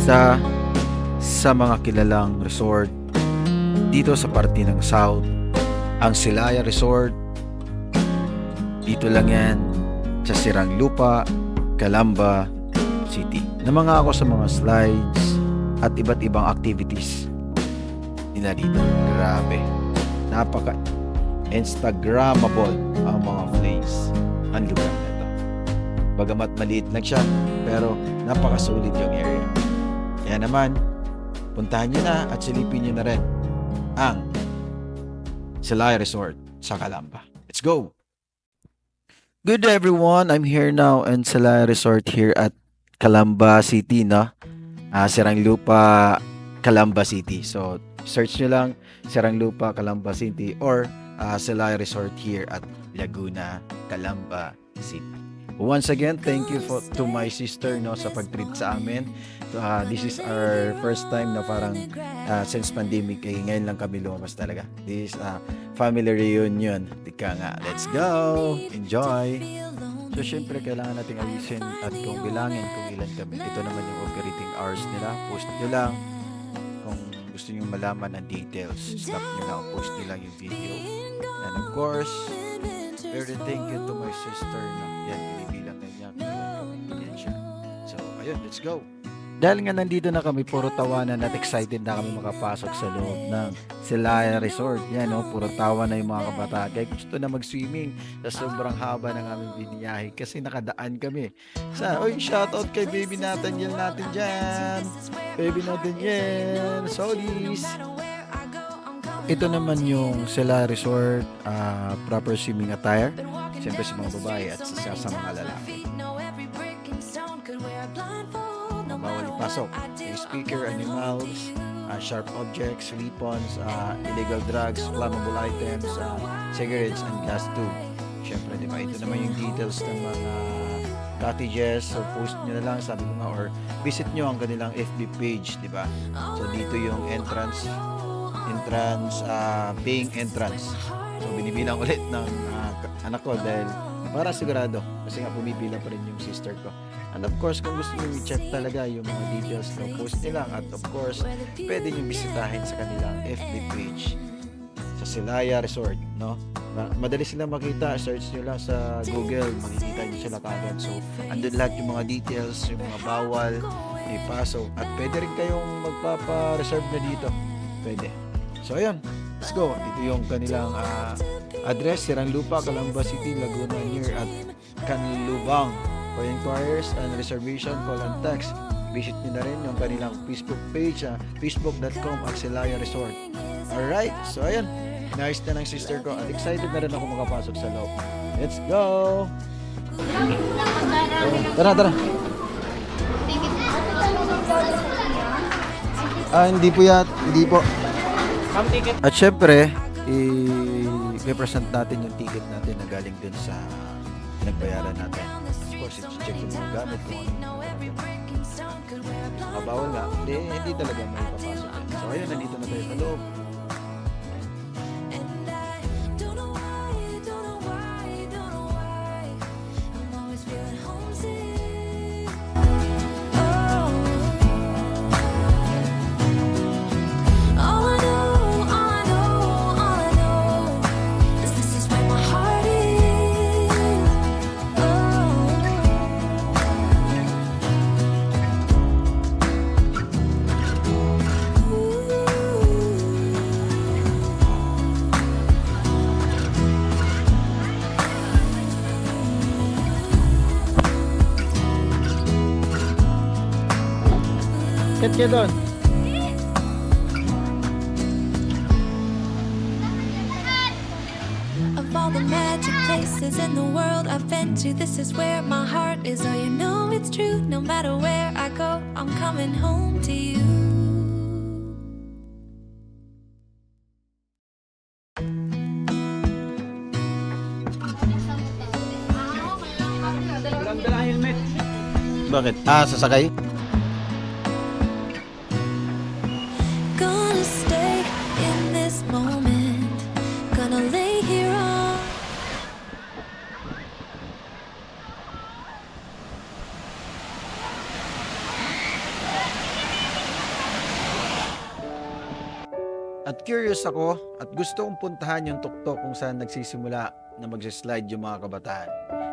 isa sa mga kilalang resort dito sa parte ng South, ang Silaya Resort. Dito lang yan sa Sirang Lupa, Calamba City. Namanga ako sa mga slides at iba't ibang activities nila dito. Grabe. Napaka Instagrammable ang mga place. Ang lugar na ito. Bagamat maliit lang siya, pero napakasulit yung area. Kaya naman, puntahan nyo na at silipin nyo na rin ang Silaya Resort sa Calamba. Let's go! Good day everyone, I'm here now in Silaya Resort here at Calamba City, no? Ah, Sirang Lupa, Calamba City. So, search nyo lang Sirang Lupa, Calamba City or uh, Silaya Resort here at Laguna, Calamba City. Once again, thank you for, to my sister no sa pag-treat sa amin. Uh, this is our first time na parang uh, since pandemic eh, ngayon lang kami lumabas talaga. This is uh, family reunion. Tika nga, let's go! Enjoy! So, syempre, kailangan nating alisin at kung bilangin kung ilan kami. Ito naman yung operating hours nila. Post nyo lang kung gusto nyo malaman ang details. Stop nyo lang. Post nyo lang yung video. And of course, very thank you to my sister na yan, binibilang na niya. Yan siya. So, ayun, let's go! Dahil nga nandito na kami, puro tawanan at excited na kami makapasok sa loob ng Silaya Resort. Yan, no? puro tawa na yung mga kabataan. Gusto na mag-swimming sa sobrang haba ng aming biniyahe kasi nakadaan kami. Sa, oy, shoutout kay baby natin yan natin dyan. Baby natin yan. Solis. Ito naman yung Silaya Resort ah, proper swimming attire. Siyempre sa mga babae at sa, sa mga lalaki. bawal ipasok. Yung speaker, animals, uh, sharp objects, weapons, uh, illegal drugs, flammable items, uh, cigarettes, and gas tube. Siyempre, di ba? Ito naman yung details ng mga cottages. So, post nyo na lang, sabi ko nga, or visit nyo ang kanilang FB page, di ba? So, dito yung entrance, entrance, uh, paying entrance. So, binibilang ulit ng uh, anak ko dahil para sigurado kasi nga pumipila pa rin yung sister ko. And of course kung gusto nyo i-check talaga yung mga details no post nila at of course pwede nyo bisitahin sa kanilang FB page sa Silaya Resort no? Ma- madali sila makita. Search nyo lang sa Google makikita nyo sila kagad. So andun lahat yung mga details yung mga bawal ipasok at pwede rin kayong magpapa-reserve na dito. Pwede so ayun let's go. Ito yung kanilang ah, address Sirang Lupa, Calamba City, Laguna near at Canlubang. For inquiries and reservation call and text. Visit nyo na rin yung kanilang Facebook page sa facebook.com Axelaya Resort. Alright, so ayan. Nice na ng sister ko at excited na rin ako makapasok sa loob. Let's go! Tara tara. Ah hindi po yan hindi po at syempre, i-represent natin yung ticket natin na galing dun sa pinagbayaran natin. Of course, i-check yung gamit kung ano yung mga bawal nga. Hindi, hindi talaga may papasok. So, ayun, nandito na tayo sa loob. Kat ka doon. Of all the magic places in the world I've been to, this is where my heart is. Oh, you know it's true. No matter where I go, I'm coming home to you. Bakit? Ah, sasakay? Curious ako at gusto kong puntahan yung tuktok kung saan nagsisimula na magsislide yung mga kabataan.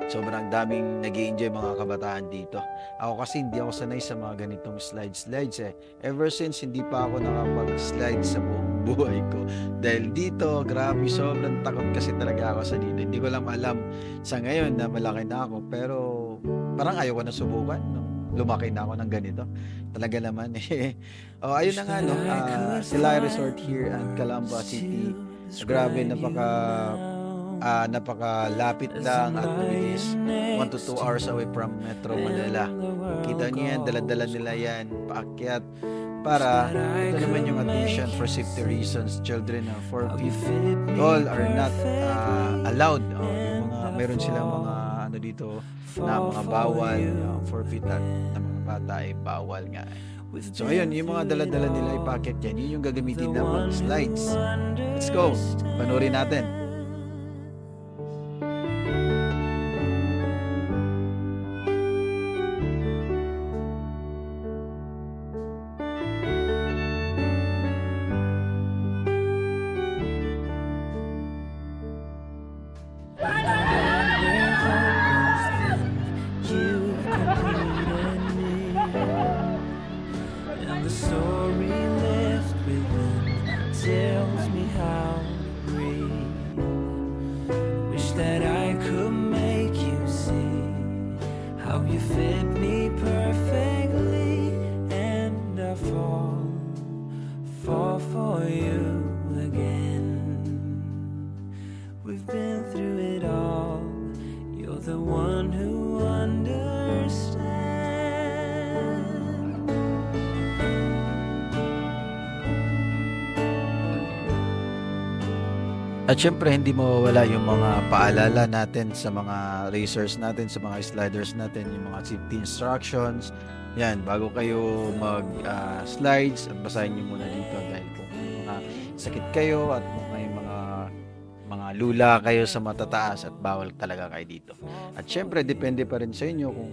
Sobrang daming nag enjoy mga kabataan dito. Ako kasi hindi ako sanay sa mga ganitong slide-slides eh. Ever since hindi pa ako nakapag-slide sa buong buhay ko. Dahil dito, grabe, sobrang takot kasi talaga ako sa dito. Hindi ko lang alam sa ngayon na malaki na ako. Pero parang ayaw ko na subukan. Nung lumaki na ako ng ganito. Talaga naman eh. Oh, ayun na nga no. Uh, Silay Resort here at Calamba City. Grabe, napaka ah, napakalapit lang at mabilis. 1 to 2 hours away from Metro Manila. Kita niyo yan, dala-dala nila yan, paakyat. Para, ito naman yung admission for safety reasons, children na 4 feet tall are not ah, allowed. Oh, yung mga, meron silang mga ano dito na mga bawal, uh, 4 feet at na mga bata ay bawal nga. So ayun, yung mga dala-dala nila ipakit yan, yun yung gagamitin na mga slides. Let's go! Panoorin natin. At syempre, hindi mawawala yung mga paalala natin sa mga racers natin, sa mga sliders natin, yung mga safety instructions. Yan, bago kayo mag-slides, at basahin nyo muna dito dahil kung may mga sakit kayo at may mga mga lula kayo sa matataas at bawal talaga kayo dito. At syempre, depende pa rin sa inyo kung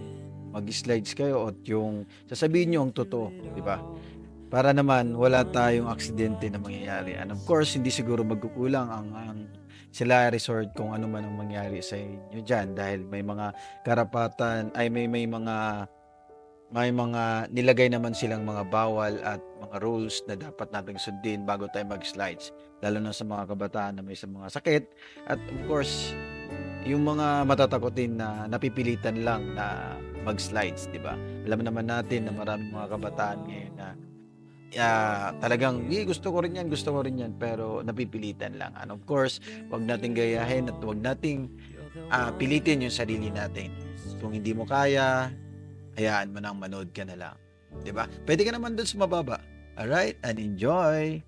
mag-slides kayo at yung sasabihin nyo ang totoo, di ba? Para naman wala tayong aksidente na mangyayari. And of course, hindi siguro magkukulang ang, ang sila resort kung ano man ang mangyari sa inyo dyan dahil may mga karapatan ay may may mga may mga nilagay naman silang mga bawal at mga rules na dapat nating sundin bago tayo mag-slides lalo na sa mga kabataan na may sa mga sakit at of course yung mga matatakotin na napipilitan lang na mag-slides, di ba? Alam naman natin na maraming mga kabataan ngayon na ah, talagang, "Eh, gusto ko rin yan, gusto ko rin yan, pero napipilitan lang. And of course, wag nating gayahin at wag nating ah, pilitin yung sarili natin. Kung hindi mo kaya, hayaan mo nang manood ka na lang. 'Di ba? Pwede ka naman doon sa mababa. Alright? And enjoy!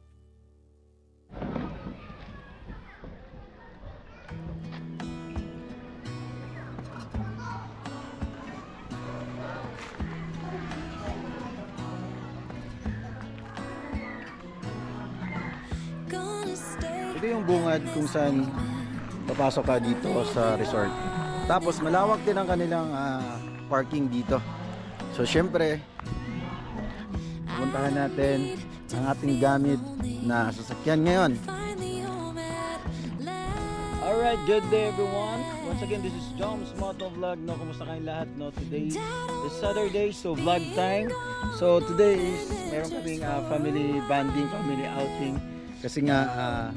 Ito yung bungad kung saan papasok ka dito sa resort. Tapos malawak din ang kanilang ah, parking dito. So syempre, puntahan natin ang ating gamit na sasakyan ngayon. Alright, good day everyone. Once again, this is Joms Moto Vlog. No, kumusta kayong lahat? No, today is Saturday, so vlog time. So today is meron kaming ah, family banding, family outing. Kasi nga ah,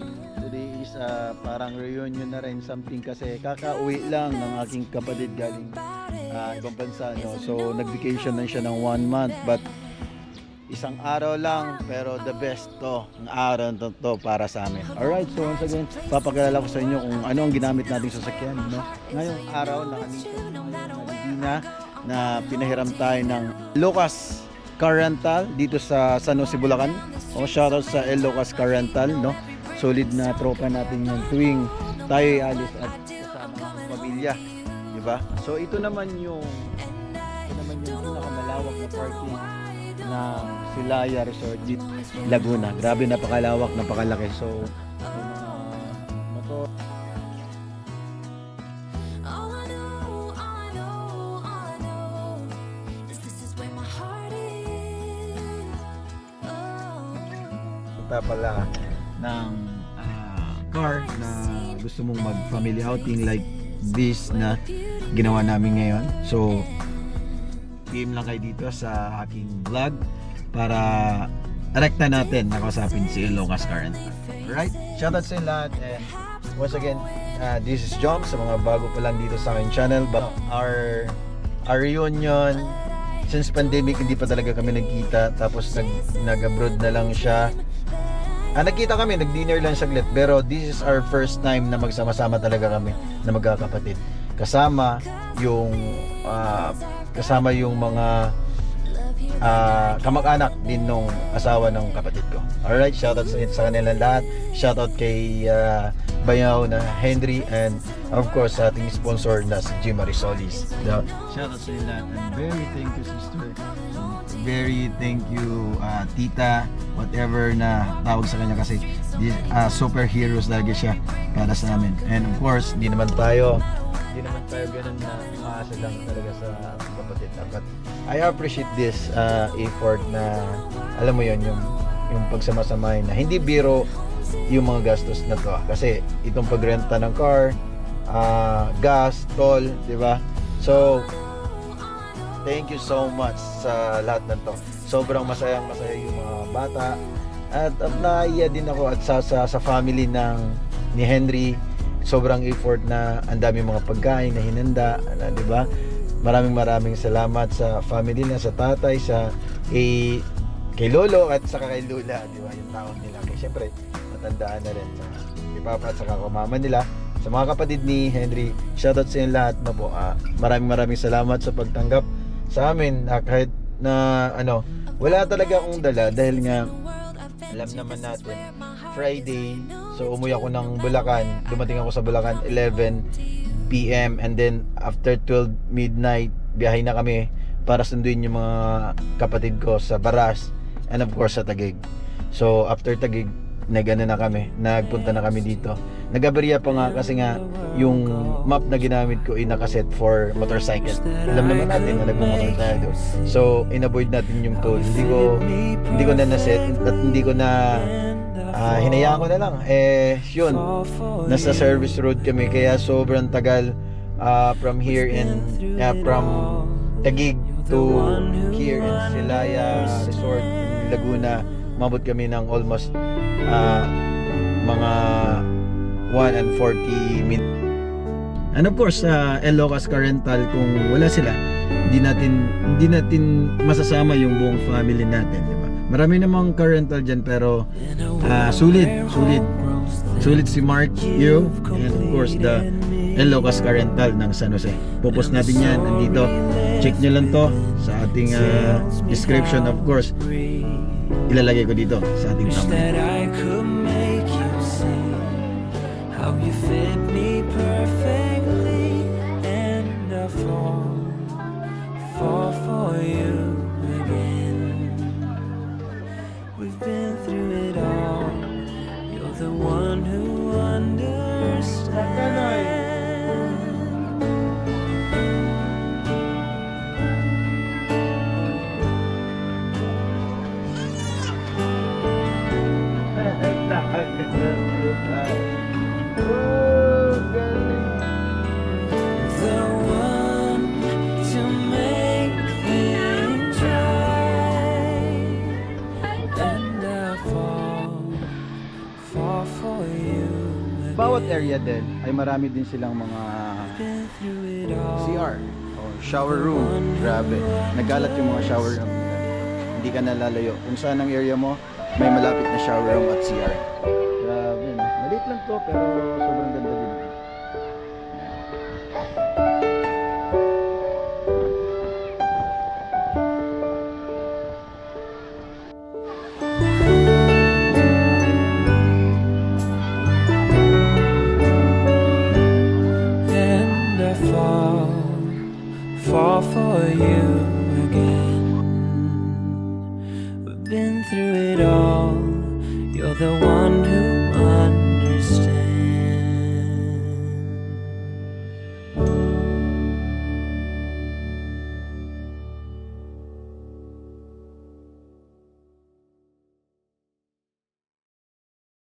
today is ah, parang reunion na rin something kasi kakauwi lang ng aking kapatid galing ah, ibang bansa. No? So nag-vacation lang siya ng one month but isang araw lang pero the best to ang araw to, to para sa amin alright so once again papakilala ko sa inyo kung ano ang ginamit nating sasakyan no? ngayong araw nakandito na na pinahiram tayo ng Lucas Car Rental dito sa San Jose, Bulacan o shoutout sa El Lucas Car Rental no? solid na tropa natin yung tuwing tayo ay alis at kasama ang pamilya di ba so ito naman yung ito naman yung pinakamalawak na parking ng Silaya Resort dito Laguna. Grabe napakalawak, napakalaki. So, may mga motor. Punta pala ng ah, car na gusto mong mag family outing like this na ginawa namin ngayon. So, PM lang kayo dito sa aking vlog para rekta natin nakasapin si Ilocos Current. Alright? Shoutout sa lahat and once again, uh, this is Jom sa mga bago pa lang dito sa aking channel. But our, our reunion, since pandemic hindi pa talaga kami nagkita tapos nag, nag-abroad na lang siya. Ah, nagkita kami, nag-dinner lang saglit pero this is our first time na magsama-sama talaga kami na magkakapatid. Kasama yung ah, kasama yung mga ah, kamag-anak din nung asawa ng kapatid ko. Alright, shoutout sa, sa kanila lahat. Shoutout kay ah, Bayaw na Henry and of course sa ating sponsor na si Jim Marisolis. The, shoutout sa inyo lahat and very thank you sister. Very thank you ah, tita whatever na tawag sa kanya kasi ah, superheroes lagi siya para sa amin. And of course, hindi naman tayo hindi naman tayo ganun na umaasa lang talaga sa kapatid dapat I appreciate this uh, effort na alam mo yon yung yung pagsamasamahin na hindi biro yung mga gastos na to ah. kasi itong pagrenta ng car ah, gas, toll, di ba? So thank you so much sa lahat ng to. Sobrang masayang masaya yung mga bata at, at naiya din ako at sa, sa, sa family ng ni Henry sobrang effort na ang dami mga pagkain na hinanda na, di ba? Maraming maraming salamat sa family na sa tatay sa kay, kay lolo at saka kay lula, di ba? Yung taon nila. Kaya syempre, matandaan na rin sa kay papa at saka mama nila. Sa mga kapatid ni Henry, shoutout sa inyo lahat na po. Ah, maraming maraming salamat sa pagtanggap sa amin Ah, kahit na ano, wala talaga akong dala dahil nga alam naman natin Friday so umuwi ako ng Bulacan dumating ako sa Bulacan 11 PM and then after 12 midnight biyahe na kami para sunduin yung mga kapatid ko sa Baras and of course sa Taguig so after Taguig nagano na kami. Nagpunta na kami dito. Nagaberya pa nga kasi nga yung map na ginamit ko ay nakaset for motorcycle. Alam naman natin na nagmumotor tayo doon so inavoid natin yung toll. Hindi ko hindi ko na naset at hindi ko na ah, hinayaan ko na lang. Eh yun. Nasa service road kami. Kaya sobrang tagal ah, from here in ah, from Taguig to here in Silaya Resort in Laguna mabot kami ng almost ah, mga 1 and 40 minutes and of course uh, Elocas Car Rental kung wala sila hindi natin hindi natin masasama yung buong family natin di ba? Marami namang car rental dyan pero ah, sulit sulit. Sulit si Mark you and of course the Elocas Car Rental ng San Jose. Pupos natin yan nandito. Check nyo lang to sa ating ah, description of course ilalagay ko dito sa ating Wish thumbnail that I could make you see how you fit me perfectly, and I fall, fall for you again. We've been through it all. You're the one who understands. Area din ay marami din silang mga. CR o shower room. Grabe. Nagalat yung mga shower room. Hindi ka nalalayo. Kung saan ang area mo, may malapit na shower room at CR. Grabe. Maliit lang to pero sobrang ganda din.